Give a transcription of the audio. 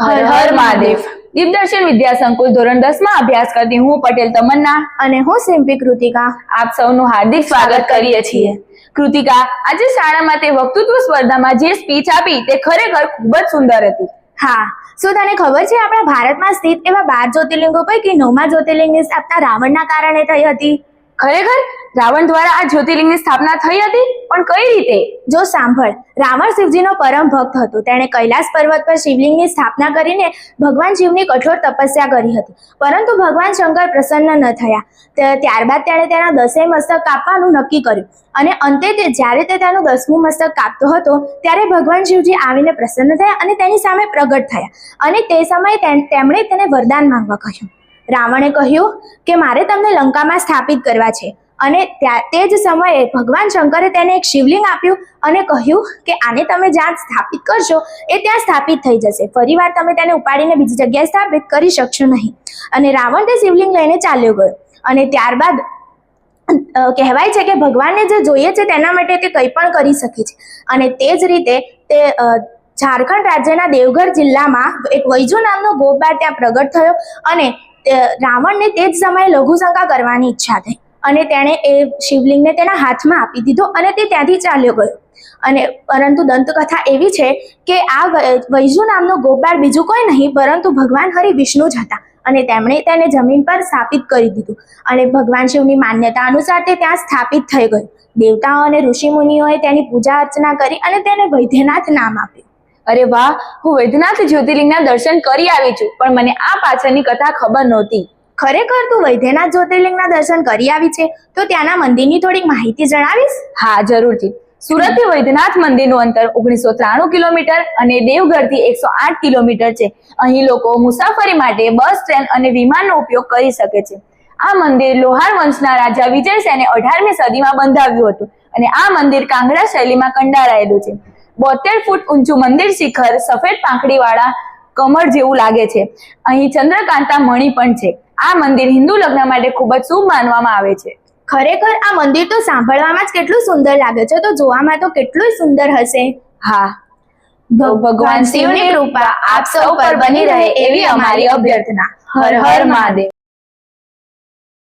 હર હર મહાદેવ. દીપદર્શન વિદ્યા સંકુલ ધોરણ દસમાં અભ્યાસ કરતી હું પટેલ તમન્ના. અને હું સિમ્પી કૃતિકા. આપ સૌનું હાર્દિક સ્વાગત કરીએ છીએ. કૃતિકા આજે શાળામાં તે વક્તૃત્વ સ્પર્ધામાં જે સ્પીચ આપી તે ખરેખર ખૂબ જ સુંદર હતી. હા શું તને ખબર છે આપણા ભારતમાં સ્થિત એવા બાર જ્યોતિર્લિંગો પૈકી નવમા જ્યોતિર્લિંગની સ્થાપના રાવણના કારણે થઈ હતી? ખરેખર રાવણ દ્વારા આ જ્યોતિર્લિંગની સ્થાપના થઈ હતી? પણ કઈ રીતે? જો સાંભળ, રાવણ શિવજીનો પરમ ભક્ત હતો. તેણે કૈલાસ પર્વત પર શિવલિંગની સ્થાપના કરીને ભગવાન શિવની કઠોર તપસ્યા કરી હતી. પરંતુ ભગવાન શંકર પ્રસન્ન ન થયા. ત્યારબાદ તેણે તેના દસેય મસ્તક કાપવાનું નક્કી કર્યું. અને અંતે તે જ્યારે તે તેનું દસમું મસ્તક કાપતો હતો, ત્યારે ભગવાન શિવજી આવીને પ્રસન્ન થયા અને તેની સામે પ્રગટ થયા. અને તે સમયે તેમણે તેને વરદાન માંગવા કહ્યું. રાવણે કહ્યું કે મારે તમને લંકામાં સ્થાપિત કરવા છે. અને તે જ સમયે ભગવાન શંકરે તેને એક શિવલિંગ આપ્યું અને કહ્યું કે આને તમે જ્યાં સ્થાપિત કરશો એ ત્યાં સ્થાપિત થઈ જશે. ફરીવાર તમે તેને ઉપાડીને બીજી જગ્યાએ સ્થાપિત કરી શકશો નહીં. અને રાવણ તે શિવલિંગ લઈને ચાલ્યો ગયો. અને ત્યારબાદ કહેવાય છે કે ભગવાનને જે જોઈએ છે તેના માટે તે કંઈ પણ કરી શકે છે. અને તે જ રીતે તે ઝારખંડ રાજ્યના દેવગઢ જિલ્લામાં એક વૈજુ નામનો ગોપાળ ત્યાં પ્રગટ થયો અને રાવણને તે જ સમયે લઘુશંકા કરવાની ઈચ્છા થઈ અને તેણે એ શિવલિંગને તેના હાથમાં આપી દીધો અને તે ત્યાંથી ચાલ્યો ગયો. અને પરંતુ દંતકથા એવી છે કે આ વૈજુ નામનો ગોપાળ બીજું કોઈ નહીં, પરંતુ ભગવાન હરિ વિષ્ણુ જ હતા અને તેમણે તેને જમીન પર સ્થાપિત કરી દીધું. અને ભગવાન શિવની માન્યતા અનુસાર તે ત્યાં સ્થાપિત થઈ ગયું. દેવતાઓ અને ઋષિ મુનિઓએ તેની પૂજા અર્ચના કરી અને તેને વૈદ્યનાથ નામ આપ્યું. અરે વાહ હું વૈદ્યનાથ જ્યોતિર્લિંગના દર્શન કરી આવી છું પણ મને આ પાછળની કથા ખબર નહોતી. ખરેખર તું વૈદ્યનાથ જ્યોતિર્લિંગના દર્શન કરી આવી છે તો ત્યાંના મંદિરની થોડીક માહિતી જણાવીશ? હા જરૂરથી. સુરતથી વૈદ્યનાથ મંદિરનું અંતર ઓગણીસો ત્રાણું કિલોમીટર અને દેવગઢથી એકસો આઠ કિલોમીટર છે. અહીં લોકો મુસાફરી માટે બસ ટ્રેન અને વિમાનનો ઉપયોગ કરી શકે છે. આ મંદિર લોહાર વંશના રાજા વિજયસેને અઢારમી સદીમાં બંધાવ્યું હતું અને આ મંદિર કાંગડા શૈલીમાં કંડારાયેલું છે. બોતેર ફૂટ ઊંચું મંદિર શિખર સફેદ પાંખડીવાળા કમળ જેવું લાગે છે. અહીં ચંદ્રકાંતા મણિ પણ છે. આ મંદિર હિન્દુ લગ્ન માટે ખૂબ જ શુભ માનવામાં આવે છે. ખરેખર આ મંદિર તો સાંભળવામાં જ કેટલું સુંદર લાગે છે તો જોવામાં તો કેટલું સુંદર હશે. હા. ભગવાન શિવની કૃપા આપ સૌ પર બની રહે એવી અમારી અભ્યર્થના. હર હર મહાદેવ.